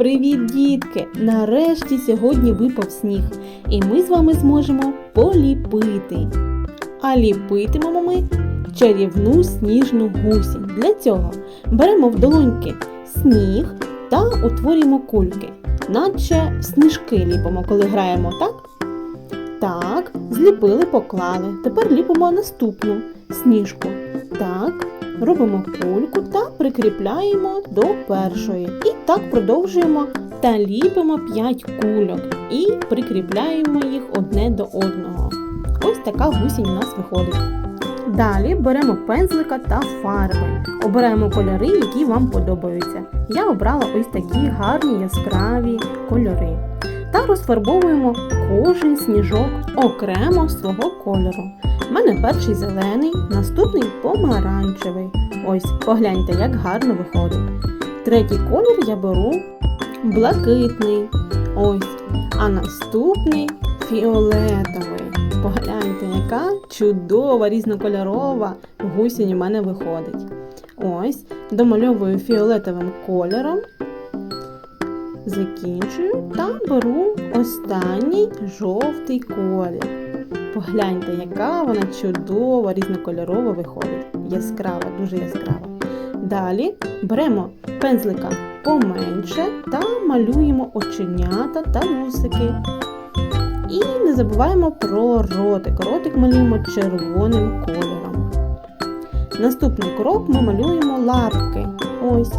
Привіт, дітки! Нарешті сьогодні випав сніг, і ми з вами зможемо поліпити. А ліпитимемо ми чарівну сніжну гусінь. Для цього беремо в долоньки сніг та утворюємо кульки, наче сніжки ліпимо, коли граємо, так? Так, зліпили, поклали. Тепер ліпимо наступну сніжку. Так, робимо кульку та прикріпляємо до першої. І так продовжуємо та ліпимо 5 кульок і прикріпляємо їх одне до одного. Ось така гусінь у нас виходить. Далі беремо пензлика та фарби. Обираємо кольори, які вам подобаються. Я обрала ось такі гарні яскраві кольори. Та розфарбовуємо кожен сніжок окремо свого кольору. У мене перший зелений, наступний помаранчевий. Ось, погляньте, як гарно виходить. Третій колір я беру блакитний. Ось. А наступний фіолетовий. Погляньте, яка чудова, різнокольорова гусінь у мене виходить. Ось, домальовую фіолетовим кольором. Закінчую та беру останній жовтий колір. Погляньте, яка вона чудова, різнокольорова виходить. Яскрава, дуже яскрава. Далі беремо пензлика поменше та малюємо оченята та вусики. І не забуваємо про ротик. Ротик малюємо червоним кольором. Наступний крок ми малюємо лапки. Ось.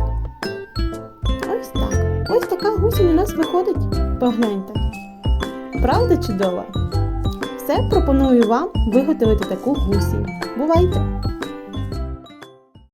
Ось так. Ось така гусінь у нас виходить. Погляньте. Правда чудова? Все пропоную вам виготовити таку гусінь. Бувайте!